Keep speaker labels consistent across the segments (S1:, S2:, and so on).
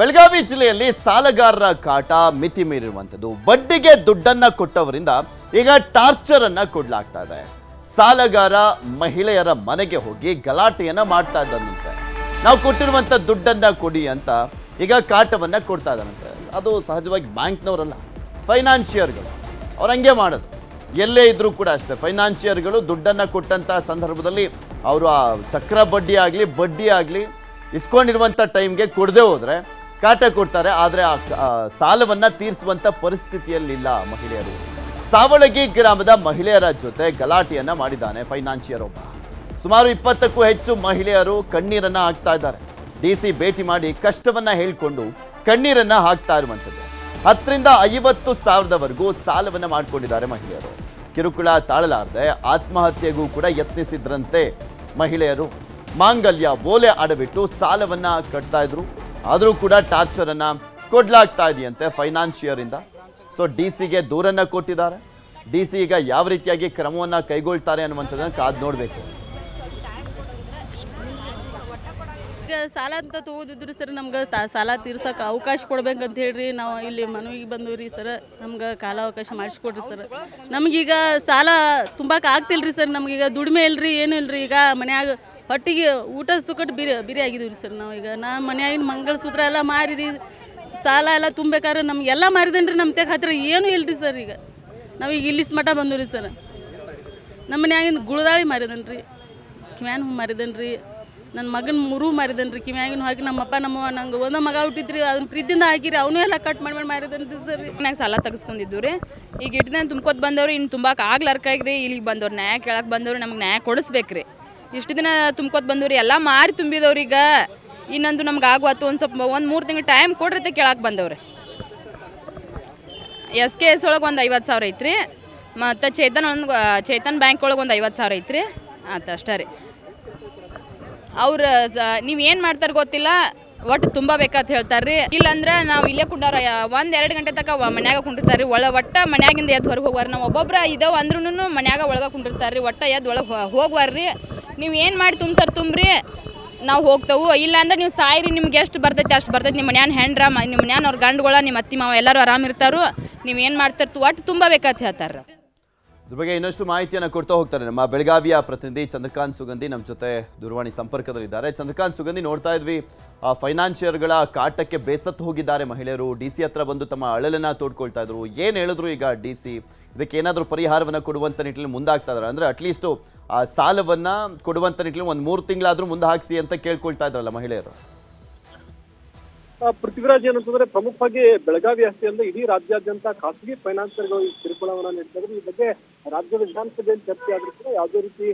S1: ಬೆಳಗಾವಿ ಜಿಲ್ಲೆಯಲ್ಲಿ ಸಾಲಗಾರರ ಕಾಟ ಮಿತಿ ಮೀರಿರುವಂಥದ್ದು. ಬಡ್ಡಿಗೆ ದುಡ್ಡನ್ನ ಕೊಟ್ಟವರಿಂದ ಈಗ ಟಾರ್ಚರ್ ಅನ್ನ ಕೊಡ್ಲಾಗ್ತಾ ಇದೆ. ಸಾಲಗಾರ ಮಹಿಳೆಯರ ಮನೆಗೆ ಹೋಗಿ ಗಲಾಟೆಯನ್ನ ಮಾಡ್ತಾ ಇದ್ದಂತೆ ನಾವು ಕೊಟ್ಟಿರುವಂತ ದುಡ್ಡನ್ನ ಕೊಡಿ ಅಂತ ಈಗ ಕಾಟವನ್ನ ಕೊಡ್ತಾ ಇದ್ದಾನಂತೆ. ಅದು ಸಹಜವಾಗಿ ಬ್ಯಾಂಕ್ನವರಲ್ಲ, ಫೈನಾನ್ಷಿಯರ್ಗಳು. ಅವ್ರು ಹಂಗೆ ಮಾಡೋದು. ಎಲ್ಲೇ ಇದ್ರೂ ಕೂಡ ಅಷ್ಟೇ, ಫೈನಾನ್ಷಿಯರ್ಗಳು ದುಡ್ಡನ್ನ ಕೊಟ್ಟಂತ ಸಂದರ್ಭದಲ್ಲಿ ಅವರು ಆ ಚಕ್ರ ಬಡ್ಡಿ ಆಗಲಿ ಬಡ್ಡಿ ಆಗಲಿ ಇಸ್ಕೊಂಡಿರುವಂಥ ಟೈಮ್ಗೆ ಕೊಡದೆ ಹೋದ್ರೆ ಕಾಟ ಕೊಡ್ತಾರೆ, ಆದರೆ ಆ ಸಾಲವನ್ನು ತೀರಿಸುವಂಥ ಪರಿಸ್ಥಿತಿಯಲ್ಲಿಲ್ಲ ಮಹಿಳೆಯರು. ಸಾವಳಗಿ ಗ್ರಾಮದ ಮಹಿಳೆಯರ ಜೊತೆ ಗಲಾಟೆಯನ್ನು ಮಾಡಿದ್ದಾನೆ ಫೈನಾನ್ಷಿಯರ್ ಒಬ್ಬ. ಸುಮಾರು ಇಪ್ಪತ್ತಕ್ಕೂ ಹೆಚ್ಚು ಮಹಿಳೆಯರು ಕಣ್ಣೀರನ್ನು ಹಾಕ್ತಾ ಇದ್ದಾರೆ. ಡಿ ಭೇಟಿ ಮಾಡಿ ಕಷ್ಟವನ್ನು ಹೇಳಿಕೊಂಡು ಕಣ್ಣೀರನ್ನು ಹಾಕ್ತಾ ಇರುವಂಥದ್ದು. ಹತ್ತರಿಂದ ಐವತ್ತು ಸಾವಿರದವರೆಗೂ ಸಾಲವನ್ನು ಮಾಡಿಕೊಂಡಿದ್ದಾರೆ ಮಹಿಳೆಯರು. ಕಿರುಕುಳ ತಾಳಲಾರದೆ ಆತ್ಮಹತ್ಯೆಗೂ ಕೂಡ ಯತ್ನಿಸಿದ್ರಂತೆ ಮಹಿಳೆಯರು. ಮಾಂಗಲ್ಯ ಓಲೆ ಅಡವಿಟ್ಟು ಸಾಲವನ್ನು ಕಟ್ತಾ ಇದ್ರು. ಆದರೂ ಕೂಡ ಟಾರ್ಚರನ್ನು ಕೊಡಲಾಗ್ತಾ ಇದೆಯಂತೆ ಫೈನಾನ್ಷಿಯರ್ ಇಂದ. ಸೊ ಡಿ ಸಿಗೆ ದೂರನ್ನು ಕೊಟ್ಟಿದ್ದಾರೆ. ಡಿ ಸಿ ಈಗ ಯಾವ ರೀತಿಯಾಗಿ ಕ್ರಮವನ್ನು ಕೈಗೊಳ್ತಾರೆ ಅನ್ನುವಂಥದ್ದನ್ನು ಕಾದು ನೋಡಬೇಕು.
S2: ಸಾಲ ಅಂತ ತಗೋದಿದ್ರು ಸರ್ ನಮ್ಗೆ ಸಾಲ ತೀರ್ಸಕ್ಕೆ ಅವಕಾಶ ಕೊಡ್ಬೇಕಂತ ಹೇಳ್ರಿ. ನಾವು ಇಲ್ಲಿ ಮನವಿಗೆ ಬಂದವ್ರಿ ಸರ್. ನಮ್ಗೆ ಕಾಲಾವಕಾಶ ಮಾಡಿಸ್ಕೊಡ್ರಿ ಸರ್. ನಮಗೀಗ ಸಾಲ ತುಂಬಕ್ಕೆ ಆಗ್ತಿಲ್ರಿ ಸರ್. ನಮಗೀಗ ದುಡಿಮೆ ಇಲ್ರಿ, ಏನು ಇಲ್ರಿ. ಈಗ ಮನ್ಯಾಗ ಹೊಟ್ಟಿಗೆ ಊಟ ಸುಕಟ್ಟು ಬಿರಿ ಬಿರಿ ಆಗಿದ್ದೀವಿ ಸರ್ ನಾವು ಈಗ. ನಾ ಮನ್ಯಾಗಿನ ಮಂಗಳಸೂತ್ರ ಎಲ್ಲ ಮಾರಿರಿ, ಸಾಲ ಎಲ್ಲ ತುಂಬೇಕಾದ್ರೆ ನಮಗೆಲ್ಲ ಮಾರಿದೇನ್ರಿ ನಮ್ಮ ತೆಗೆ ಹತ್ತಿರ ಏನೂ ಇಲ್ರಿ ಸರ್ ಈಗ. ನಾವೀಗ ಇಲ್ಲಿಸ್ ಮಠ ಬಂದವ್ರಿ ಸರ್. ನಮ್ಮ ಮನೆಯಾಗಿನ ಗುಳದಾಳಿ ಮಾರಿದನ್ರಿ, ಕಿವ್ಯಾನ್ ಹೂ ಮಾರಿದನ್ರಿ ನನ್ನ ಮಗನ ಮುರು ಮಾರಿದನ್ರಿ, ಕಿವ್ಯಾಗಿನ ಹಾಕಿ ನಮ್ಮಪ್ಪ ನಮ್ಮವ್ವ ನಂಗೆ ಒಂದ ಮಗ ಹುಟ್ಟಿದ್ರಿ ಅದನ್ನ ಪ್ರೀತಿಯಿಂದ ಹಾಕಿರಿ, ಅವನು ಎಲ್ಲ ಕಟ್ ಮಾಡಿ ಮಾಡಿ ಮಾರಿದನ್ರಿ ಸರ್.
S3: ಮನೆಯಾಗ ಸಾಲ ತೆಗೆಸ್ಕೊಂಡಿದ್ದು ರೀ ಈಗ ಇಟ್ಟು ತುಂಬ್ಕೊತ್ ಬಂದವ್ರು ಇನ್ನು ತುಂಬಾಕ ಆಗ್ಲಾರ್ಕಾಗ್ರಿ, ಇಲ್ಲಿಗೆ ಬಂದವ್ರು ನ್ಯಾಯ ಕೇಳಕ್ಕೆ ಬಂದವ್ರು, ನಮ್ಗೆ ನ್ಯಾಯ ಕೊಡಿಸ್ಬೇಕ್ರಿ. ಇಷ್ಟು ದಿನ ತುಂಬ್ಕೋತ ಬಂದವ್ರಿ, ಎಲ್ಲ ಮಾರಿ ತುಂಬಿದವ್ರೀಗ ಇನ್ನೊಂದು ನಮ್ಗೆ ಆಗುವತ್ತು ಒಂದು ಸ್ವಲ್ಪ ಒಂದು ಮೂರು ತಿಂಗಳು ಟೈಮ್ ಕೊಡ್ರಿ ಕೇಳಕ್ಕೆ ಬಂದವ್ರಿ. ಎಸ್ ಕೆ ಎಸ್ ಒಳಗೆ ಒಂದು ಐವತ್ತು ಸಾವಿರ ಐತ್ರಿ. ಮತ್ತು ಚೇತನ್ ಒಂದು ಚೇತನ್ ಬ್ಯಾಂಕ್ ಒಳಗೆ ಒಂದು ಐವತ್ತು ಸಾವಿರ ಐತ್ರಿ. ಆಯ್ತು ಅಷ್ಟೇ ರೀ. ಅವ್ರು ನೀವು ಏನು ಮಾಡ್ತಾರೆ ಗೊತ್ತಿಲ್ಲ. ಒಟ್ಟು ತುಂಬ ಬೇಕಂತ ಹೇಳ್ತಾರೆ ರೀ ಇಲ್ಲಂದ್ರೆ ನಾವು ಇಲ್ಲೇ ಕುಂಡಾರ ಒಂದು ಎರಡು ಗಂಟೆ ತನಕ ಮನ್ಯಾಗ ಕುಂಡಿರ್ತಾರೆ ರೀ ಒಳ ಒಟ್ಟ ಮನ್ಯಾಗಿಂದ ಎದ್ದು ಹೊರಗೆ ಹೋಗ್ವಾರ. ನಾವು ಒಬ್ಬೊಬ್ರು ಇದಾವ ಅಂದ್ರೂ ಮನ್ಯಾಗ ಒಳಗೆ ಕುಂಡಿರ್ತಾರೆ ರೀ ಒಟ್ಟು ಎದ್ದು ಒಳಗೆ ಹೋಗ್ವಾರ ರೀ ನೀವು ಏನು ಮಾಡಿ ತುಂಬ್ತಾರೆ ತುಂಬ್ರಿ, ನಾವು ಹೋಗ್ತೇವೆ. ಇಲ್ಲ ಅಂದ್ರೆ ನೀವು ಸಾಯಿರಿ, ನಿಮ್ಗೆ ಎಷ್ಟು ಬರ್ತೈತೆ ಅಷ್ಟು ಬರ್ತೈತೆ. ನಿಮ್ಮ ಮನ್ಯಾನ ಹೆಂಡ್ರ ನಿಮ್ಮ ಮನ್ಯಾನ ಅವ್ರ ಗಂಡುಗಳ, ನಿಮ್ಮ ಅತ್ತಿ ಮಾವ ಎಲ್ಲರೂ ಆರಾಮಿರ್ತಾರೋ ನೀವು ಏನು ಮಾಡ್ತಿರ್ತು ಒಟ್ಟು ತುಂಬಬೇಕಂತ ಹೇಳ್ತಾರೆ
S1: ಇದ್ರ ಬಗ್ಗೆ ಇನ್ನಷ್ಟು ಮಾಹಿತಿಯನ್ನು ಕೊಡ್ತಾ ಹೋಗ್ತಾರೆ ನಮ್ಮ ಬೆಳಗಾವಿಯ ಪ್ರತಿನಿಧಿ ಚಂದ್ರಕಾಂತ್ ಸುಗಂಧಿ ನಮ್ಮ ಜೊತೆ ದೂರವಾಣಿ ಸಂಪರ್ಕದಲ್ಲಿದ್ದಾರೆ. ಚಂದ್ರಕಾಂತ್ ಸುಗಂಧಿ ನೋಡ್ತಾ ಇದ್ವಿ, ಆ ಫೈನಾನ್ಷಿಯರ್ಗಳ ಕಾಟಕ್ಕೆ ಬೇಸತ್ತು ಹೋಗಿದ್ದಾರೆ ಮಹಿಳೆಯರು. ಡಿ ಸಿ ಹತ್ರ ಬಂದು ತಮ್ಮ ಅಳಲನ್ನ ತೋಡ್ಕೊಳ್ತಾ ಇದ್ರು. ಏನು ಹೇಳಿದ್ರು ಈಗ ಡಿ ಸಿ? ಇದಕ್ಕೆ ಏನಾದರೂ ಪರಿಹಾರವನ್ನು ಕೊಡುವಂತ ನಿಟ್ಟಿನಲ್ಲಿ ಮುಂದಾಗ್ತಾ ಇದ್ದಾರೆ ಅಂದ್ರೆ ಅಟ್ಲೀಸ್ಟ್ ಆ ಸಾಲವನ್ನ ಕೊಡುವಂತ ನಿಟ್ಟಿನಲ್ಲಿ ಒಂದು ಮೂರು ತಿಂಗಳಾದರೂ ಮುಂದೆ ಹಾಕಿಸಿ ಅಂತ ಕೇಳ್ಕೊಳ್ತಾ ಇದ್ರಲ್ಲ ಮಹಿಳೆಯರು.
S4: ಪೃಥ್ವಿರಾಜ್ ಏನಂತಂದ್ರೆ ಪ್ರಮುಖವಾಗಿ ಬೆಳಗಾವಿ ಅಷ್ಟೇ ಅಂದ್ರೆ ಇಡೀ ರಾಜ್ಯಾದ್ಯಂತ ಖಾಸಗಿ ಫೈನಾನ್ಸರ್ಗಳು ಈ ಕಿರುಕುಳವನ್ನ ನೀಡ್ತಾರೆ ಈ ಬಗ್ಗೆ ರಾಜ್ಯ ವಿಧಾನಸಭೆಯಲ್ಲಿ ಚರ್ಚೆ ಆದ್ರೂ ಕೂಡ ಯಾವುದೇ ರೀತಿ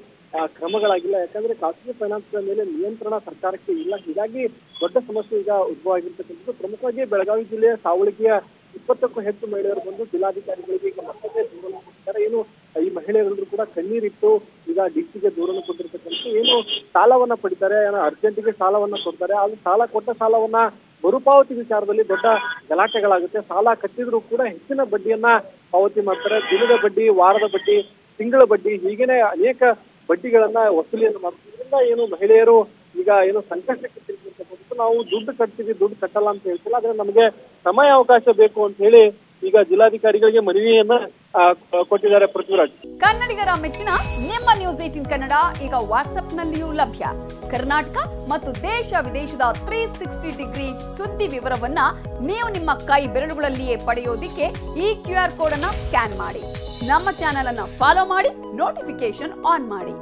S4: ಕ್ರಮಗಳಾಗಿಲ್ಲ. ಯಾಕಂದ್ರೆ ಖಾಸಗಿ ಫೈನಾನ್ಸ್ಗಳ ಮೇಲೆ ನಿಯಂತ್ರಣ ಸರ್ಕಾರಕ್ಕೆ ಇಲ್ಲ. ಹೀಗಾಗಿ ದೊಡ್ಡ ಸಮಸ್ಯೆ ಈಗ ಉದ್ಭವ ಆಗಿರ್ತಕ್ಕಂಥದ್ದು. ಪ್ರಮುಖವಾಗಿ ಬೆಳಗಾವಿ ಜಿಲ್ಲೆಯ ಸಾವಳಗಿಯ ಇಪ್ಪತ್ತಕ್ಕೂ ಹೆಚ್ಚು ಮಹಿಳೆಯರು ಬಂದು ಜಿಲ್ಲಾಧಿಕಾರಿಗಳಿಗೆ ಈಗ ಮತ್ತೊಮ್ಮೆ ದೂರನ್ನು ಕೊಟ್ಟಿದ್ದಾರೆ. ಏನು, ಈ ಮಹಿಳೆಯರೆಲ್ಲರೂ ಕೂಡ ಕಣ್ಣೀರಿಟ್ಟು ಈಗ ಡಿಸಿಗೆ ದೂರನ್ನು ಕೊಟ್ಟಿರ್ತಕ್ಕಂಥ ಏನು, ಸಾಲವನ್ನ ಪಡಿತಾರೆ, ಏನೋ ಅರ್ಜೆಂಟಿಗೆ ಸಾಲವನ್ನ ಕೊಡ್ತಾರೆ. ಅದು ಸಾಲ ಕೊಟ್ಟ ಸಾಲವನ್ನ ಮರುಪಾವತಿ ವಿಚಾರದಲ್ಲಿ ದೊಡ್ಡ ಗಲಾಟೆಗಳಾಗುತ್ತೆ. ಸಾಲ ಕಟ್ಟಿದ್ರು ಕೂಡ ಹೆಚ್ಚಿನ ಬಡ್ಡಿಯನ್ನ ಪಾವತಿ ಮಾಡ್ತಾರೆ. ದಿನದ ಬಡ್ಡಿ, ವಾರದ ಬಡ್ಡಿ, ತಿಂಗಳ ಬಡ್ಡಿ, ಹೀಗೇನೆ ಅನೇಕ ಬಡ್ಡಿಗಳನ್ನ ವಸೂಲಿಯನ್ನು ಮಾಡ್ತಿದ್ರಿಂದ ಏನು ಮಹಿಳೆಯರು ಈಗ ಏನು ಸಂಕಷ್ಟಕ್ಕೆ ಸಿಲುಕಿರ್ತಕ್ಕಂಥದ್ದು, ನಾವು ದುಡ್ಡು ಕಟ್ತೀವಿ, ದುಡ್ಡು ಕಟ್ಟಲ್ಲ ಅಂತ ಹೇಳ್ತಿಲ್ಲ, ಆದ್ರೆ ನಮಗೆ ಸಮಯ ಅವಕಾಶ ಬೇಕು ಅಂತ ಹೇಳಿ ಈಗ ಜಿಲ್ಲಾಧಿಕಾರಿಗಳಿಗೆ ಮನವಿಯನ್ನ ಕೊಟ್ಟಿದ್ದಾರೆ ಪೃಥ್ವಿರಾಜ್.
S5: ಕನ್ನಡಿಗರ ಮೆಚ್ಚಿನ ನಿಮ್ಮ ನ್ಯೂಸ್ ಏಟಿನ್ ಕನ್ನಡ ಈಗ ವಾಟ್ಸ್ಆಪ್ನಲ್ಲಿಯೂ ಲಭ್ಯ. ಕರ್ನಾಟಕ ಮತ್ತು ದೇಶ ವಿದೇಶದ ತ್ರೀ ಸಿಕ್ಸ್ಟಿ ಡಿಗ್ರಿ ಸುದ್ದಿ ವಿವರವನ್ನ ನೀವು ನಿಮ್ಮ ಕೈ ಬೆರಳುಗಳಲ್ಲಿಯೇ ಪಡೆಯೋದಿಕ್ಕೆ ಈ ಕ್ಯೂ ಆರ್ ಕೋಡ್ ಅನ್ನ ಸ್ಕ್ಯಾನ್ ಮಾಡಿ. ನಮ್ಮ ಚಾನೆಲ್ ಅನ್ನ ಫಾಲೋ ಮಾಡಿ ನೋಟಿಫಿಕೇಶನ್ ಆನ್ ಮಾಡಿ.